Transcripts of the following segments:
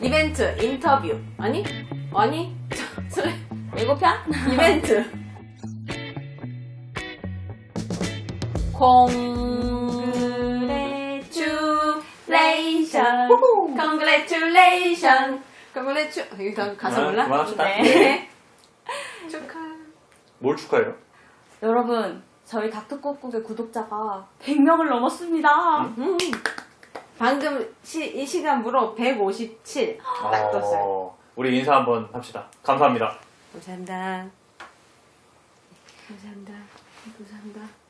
이벤트, 인터뷰. 아니? 아니? 예고편? 이벤트. Congratulation. Congratulation. Congratulation. 일단 가사 아, 몰라? 그만합시다. 네. 축하. 뭘 축하해요? 여러분, 저희 닥터꾹꾹의 구독자가 100명을 넘었습니다. 음. 방금 시, 이 시간으로 157. 딱 떴어요. 어, 우리 인사 한번 합시다. 감사합니다. 감사합니다. 감사합니다. 감사합니다.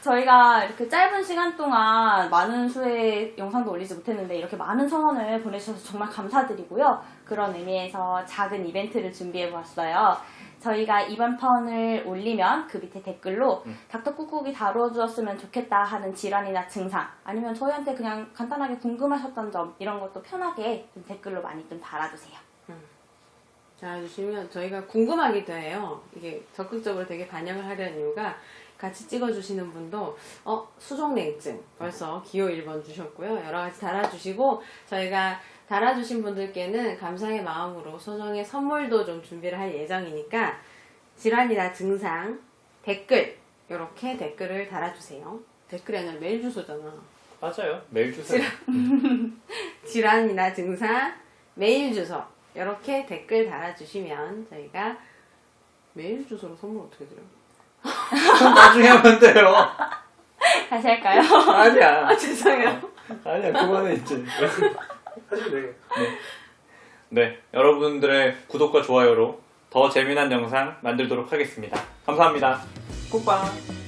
저희가 이렇게 짧은 시간 동안 많은 수의 영상도 올리지 못했는데 이렇게 많은 성원을 보내주셔서 정말 감사드리고요. 그런 의미에서 작은 이벤트를 준비해 보았어요. 저희가 이번 편을 올리면 그 밑에 댓글로 음. 닥터꾹꾹이 다뤄주었으면 좋겠다 하는 질환이나 증상 아니면 저희한테 그냥 간단하게 궁금하셨던 점 이런 것도 편하게 좀 댓글로 많이 좀 달아주세요. 달아주시면 저희가 궁금하기도 해요. 이게 적극적으로 되게 반영을 하려는 이유가 같이 찍어주시는 분도 어 수족냉증 벌써 기호 1번 주셨고요. 여러 가지 달아주시고 저희가 달아주신 분들께는 감사의 마음으로 소정의 선물도 좀 준비를 할 예정이니까 질환이나 증상 댓글 이렇게 댓글을 달아주세요. 댓글이 아니라 메일 주소잖아. 맞아요. 메일 주세요. 질환이나 증상, 메일 주소 이렇게 댓글 달아주시면 저희가 메일 주소로 선물 어떻게 드려요? 나중에 하면 돼요. 다시 할까요? 아니야. 아 죄송해요. 아니야. 그거는 이제. 하시면 돼요. 네. 네. 여러분들의 구독과 좋아요로 더 재미난 영상 만들도록 하겠습니다. 감사합니다. 꾹빵.